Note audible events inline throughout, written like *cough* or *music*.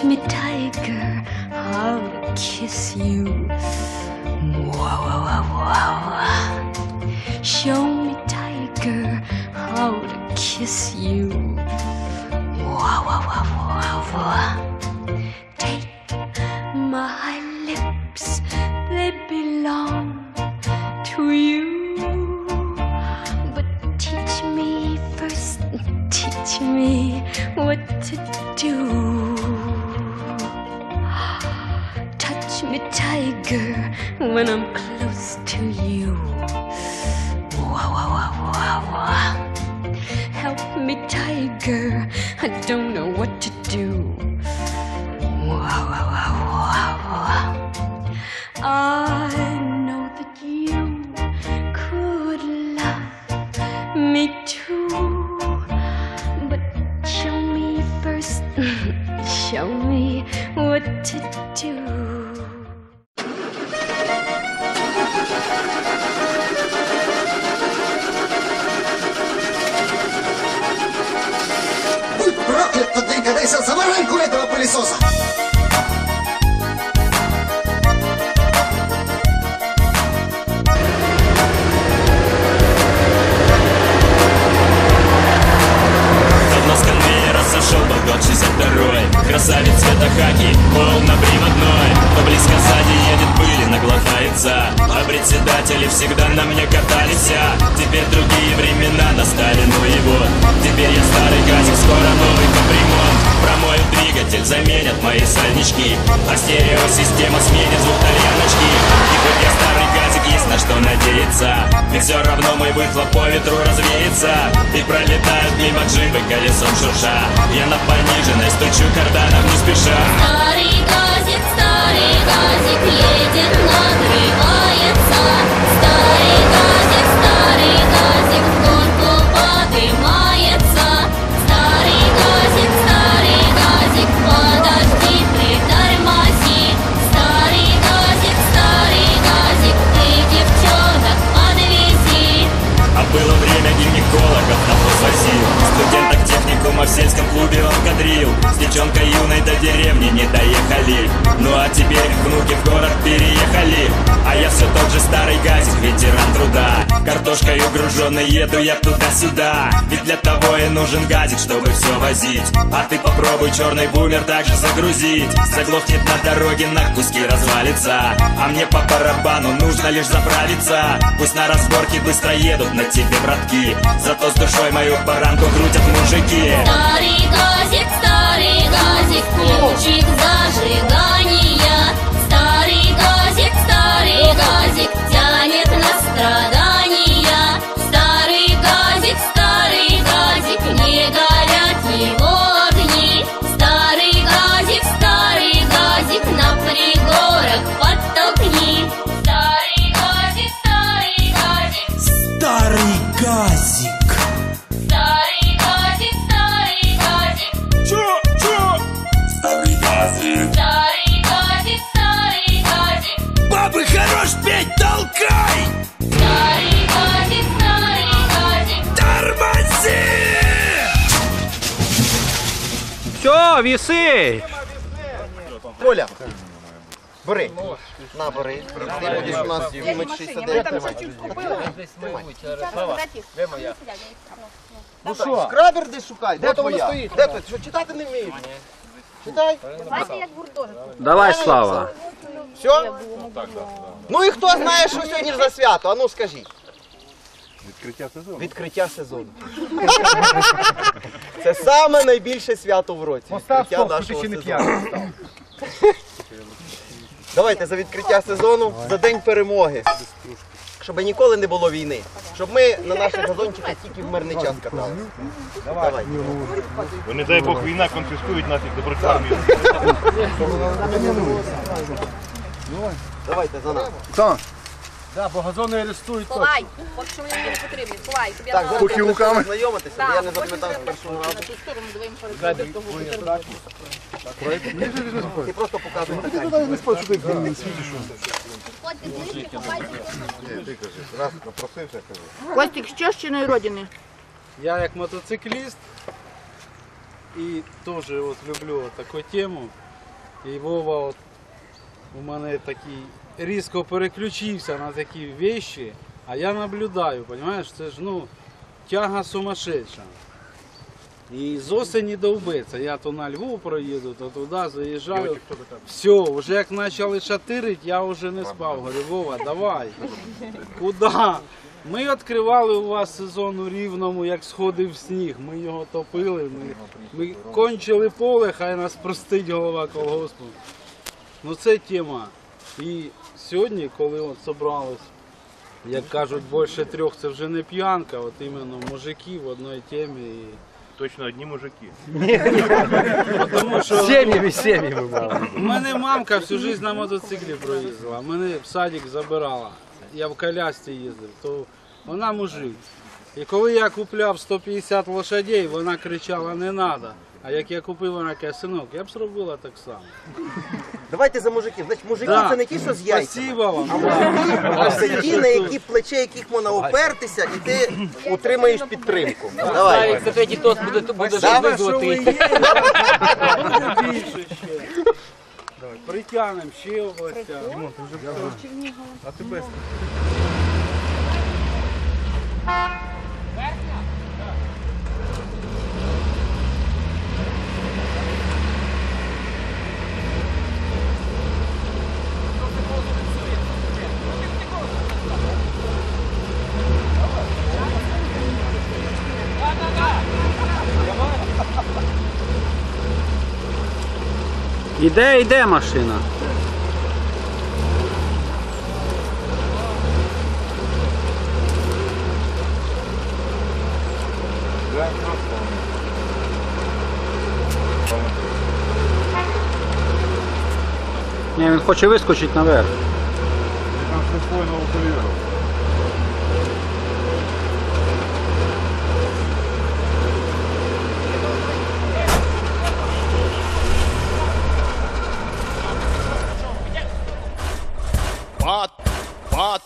Teach me, tiger, how to kiss you. Wow, wow, wow, wow. Show me, tiger, how to kiss you. Wow, wow, wow, wow, wow. When I'm close to you. Wow, wow, wow, wow, wow. Help me, tiger, I don't know what to do. Wow, wow, wow, wow, wow. I know that you could love me too. But show me first, *laughs* show me what to do. проклят тот день, когда я сел за воронку этого пылесоса! Наглотается А председатели всегда на мне катались а Теперь другие времена настали, ну и вот Теперь я старый газик, скоро новый капремонт. Промоют двигатель, заменят мои сальнички А стереосистема сменит звук тальяночки И хоть я старый газик, есть на что надеяться Ведь все равно мой выхлоп по ветру развеется И пролетают мимо джипы колесом шурша. Я на пониженной стучу карданом не спеша Картошкой угруженный еду я туда-сюда. Ведь для того и нужен газик, чтобы все возить. А ты попробуй черный бумер также загрузить. Заглохнет на дороге, на куски развалится. А мне по барабану нужно лишь заправиться. Пусть на разборке быстро едут на тебе, братки. Зато с душой мою баранку крутят мужики. Старый газик, старый газик, ключик зажигания. Толкай! старый газик, старый газик. Тормози! Все, віси! Коля, бери. На, бери. Ти будеш у нас Дімич 69 тримати. Ну що? Скрабер десь шукай. Де твоя? Де ти? Що читати не вмієш? Читай. Давай, Слава. Все? Ну і хто знає, що сьогодні за свято? А ну скажіть. Відкриття сезону. Відкриття сезону. Це саме найбільше свято в році. Відкриття нашого сезону. Давайте за відкриття сезону, за день перемоги. Щоб ніколи не було війни. Щоб ми на наших газончиках тільки в мирний час катали. Давай. Бо не дай Бог війна конфіскують нафіг доброчармію. Давайте за нами. Ховай, поки що мені не потрібні. Ховай, тобі Так, зараз будемо трохи знайомитися, бо я не запам'ятав з першого разу. ту сторону двоїм переходити того бутерброду. Ти просто показуєш така. Ходьте ближче, ховайте. Костик, що з чиної родини? Я як мотоцикліст і теж от люблю от таку тему. І Вова от, у мене такий різко переключився на такі вещі, а я наблюдаю, розумієш, це ж ну, тяга сумасшедша. І з осені довбиться. Я то на Львов проїду, то туди заїжджаю. Все, вже як почали шатирить, я вже не спав. Говорю, Вова, давай. Куди? Ми відкривали у вас сезон у Рівному, як сходив сніг. Ми його топили, ми, ми кончили поле, хай нас простить голова колгоспу. Ну це тема. І сьогодні, коли от собрались, як кажуть, більше трьох це вже не п'янка, от іменно мужики в одній темі. І... Точно одні мужики. Тому що Сім'ями, сім'ями мали. у мене мамка всю життя на мотоциклі проїздила, мене в садик забирала. Я в колясці їздив, то вона мужик. І коли я купляв 150 лошадей, вона кричала не треба. А як я купив, вона каже, синок, я б зробила так само. Давайте за мужиків. Значить, мужики Да. це не ті, що з яйцями. Спасибо вам. А це ті, на які плече яких можна опертися, і ти отримаєш підтримку. Давай. Це третій тост буде, буде Давай, Що ви є? Буде більше ще. Давай, притягнемо ще областя. А тебе Іде, іде машина. Ні, він хоче вискочити наверх. там присвоєного кольору. Под, под,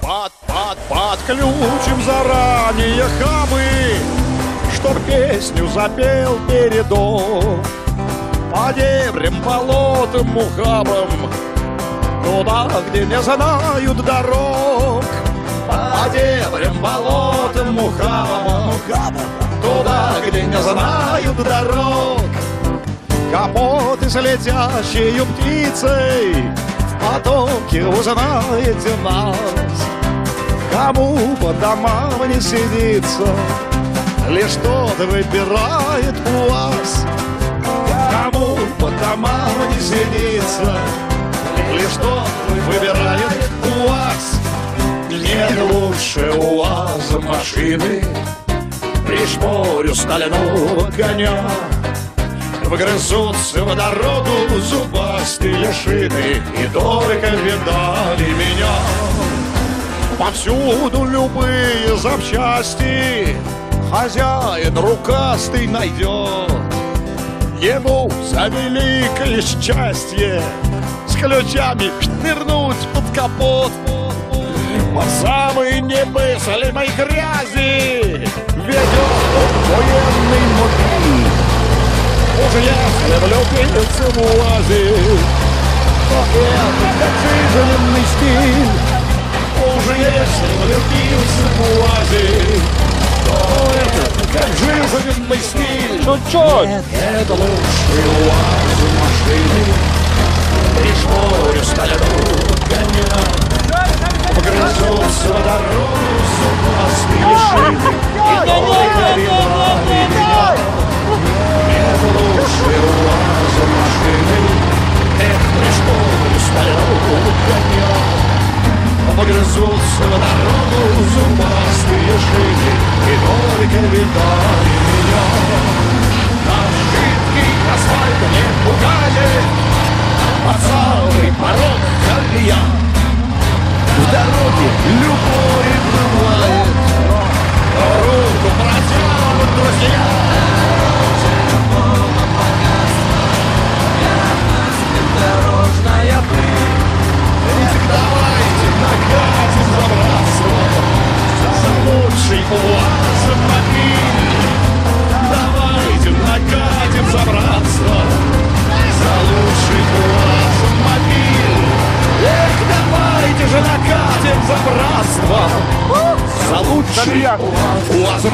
под, под, подключим заранее хабы, Чтоб песню запел передок. По дебрям, болотам, ухабам, Туда, где не знают дорог. По дебрям, болотам, ухабам, Туда, где не знают дорог. Капоты с летящей птицей потоке узнаете нас Кому по домам не сидится Лишь тот выбирает у вас. Кому по домам не сидится Лишь тот выбирает у вас. Нет лучше у вас машины Пришпорю стального коня Вгрызутся в дорогу зубастые шины И только видали меня. Повсюду любые запчасти Хозяин рукастый найдет. Ему за великое счастье С ключами нырнуть под капот. По самой немыслимой грязи Ведет военный мужик Уж если влюбился в УАЗе, то это как жизненный стиль. Уж если влюбился в УАЗе, то это как жизненный стиль. Чуть-чуть. Это лучший УАЗ машины. Пришпорю стального коня. Погрызутся в дорогу зубастые шины. И только видали лучший УАЗ машины. Эх, пришпорю стального коня. Погрызутся в дорогу зубастые шины. И только видали меня.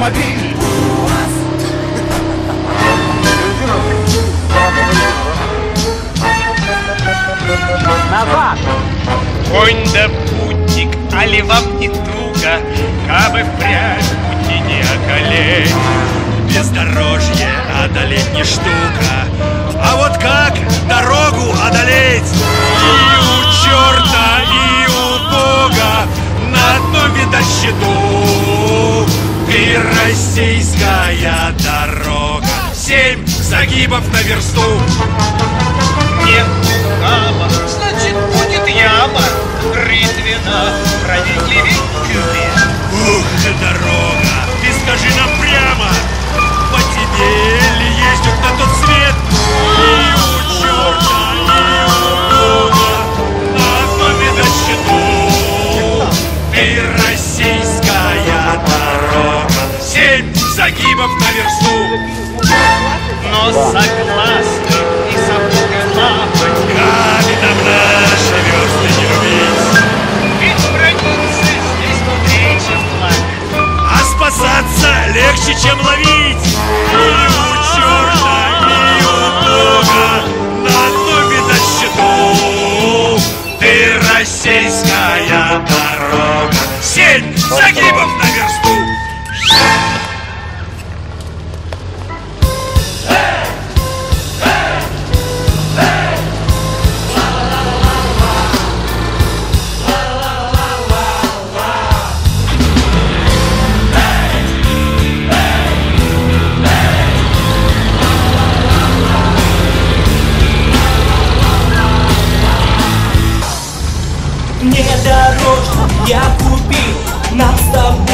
УАЗомобиль. Назад! Конь да путник, али вам не туго, Кабы впрямь пути не околеть. Бездорожье одолеть не штука, А вот как дорогу одолеть? И у черта, и у Бога На одном счету Ты российская дорога. Семь загибов на версту. Нет ухаба, значит будет яма. Рытвина, справедливей любви Ух ты, дорога, ты скажи нам Shake him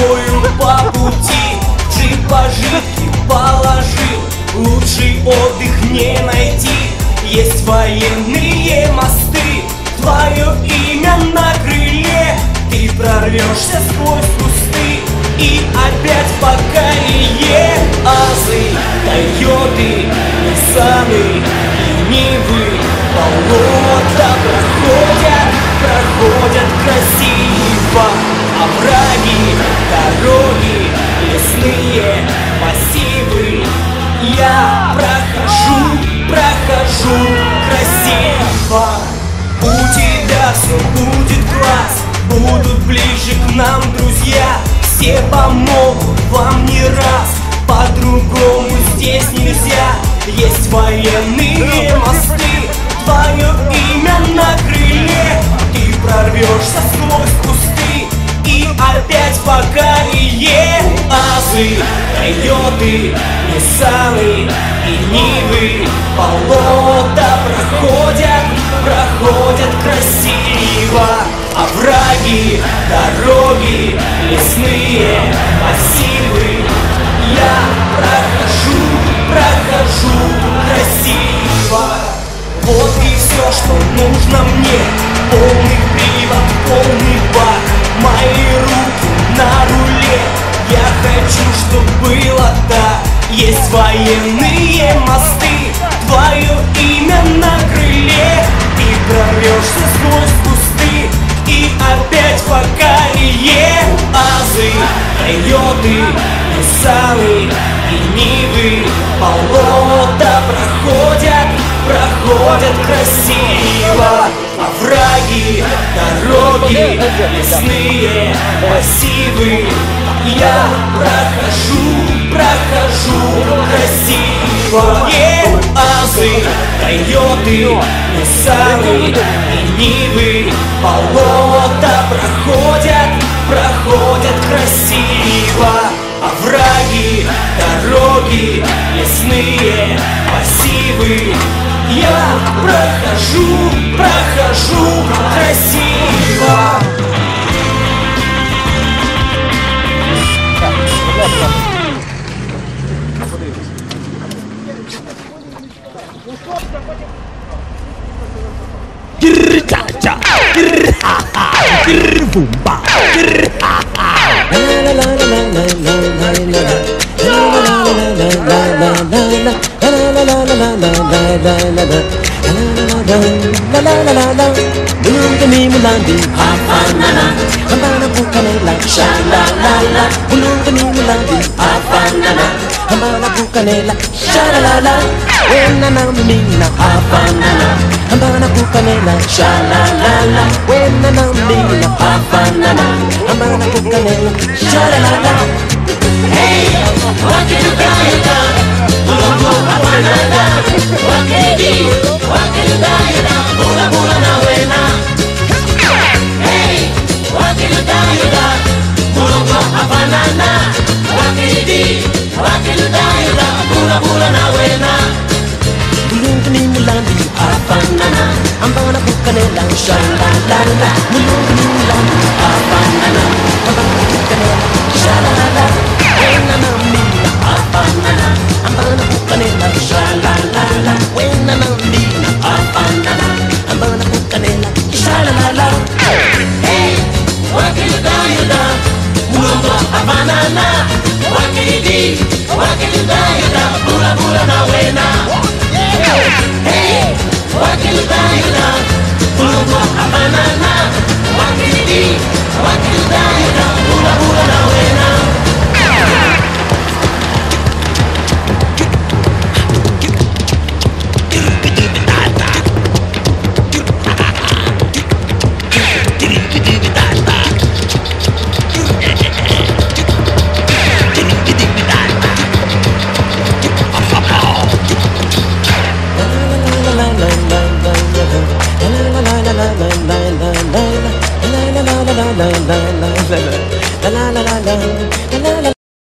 тобою по пути Джип пожитки положил. Лучший отдых не найти. Есть военные мосты Твое имя на крыле. Ты прорвешься сквозь кусты И опять по колее Азы, Тойоты, Ниссаны Нивы Полота проходят, проходят красиво Овраги, дороги, лесные массивы. Я прохожу, прохожу красиво. У тебя все будет класс Будут ближе к нам друзья. Все помогут вам не раз По-другому здесь нельзя. Есть военные мосты Твое имя на крыле. Ты прорвешься сквозь кусты опять по колее Азы, Тойоты, Ниссаны и Нивы. Болота проходят, проходят красиво. Овраги, дороги, лесные массивы. Я прохожу, прохожу красиво. Вот и все, что нужно мне. Полный привод, полный хочу, чтоб было так. Есть военные мосты. Твое имя на крыле. Ты прорвешься сквозь кусты. И опять по колее Азы, Тойоты, Ниссаны и Нивы. Проходят, проходят красиво Овраги, дороги, лесные массивы. Я прохожу, прохожу красиво. Е, Азы, Тойоты, Ниссаны и Нивы. Болота проходят, проходят красиво. Овраги, дороги, лесные массивы я прохожу, прохожу красиво Grrrr, cha, cha, grrrr, ha, ha, grrrr, boom, ba, grrrr. la la la La la la la la Bulungani mulandi Afanana Hambana pukanela Sha la la la Bulungani mulandi Afanana Hambana pukanela Sha la la la Wenana mina Afanana Hambana pukanela Sha la la la Wenana mina Afanana Hambana pukanela Sha la la la Hey, what you do, Canada? Bulungu Afanana Kula na wena. Mulungni mulandi ki afanana. Ambana bukane lang shalala Mulungni mulandi ki afanana.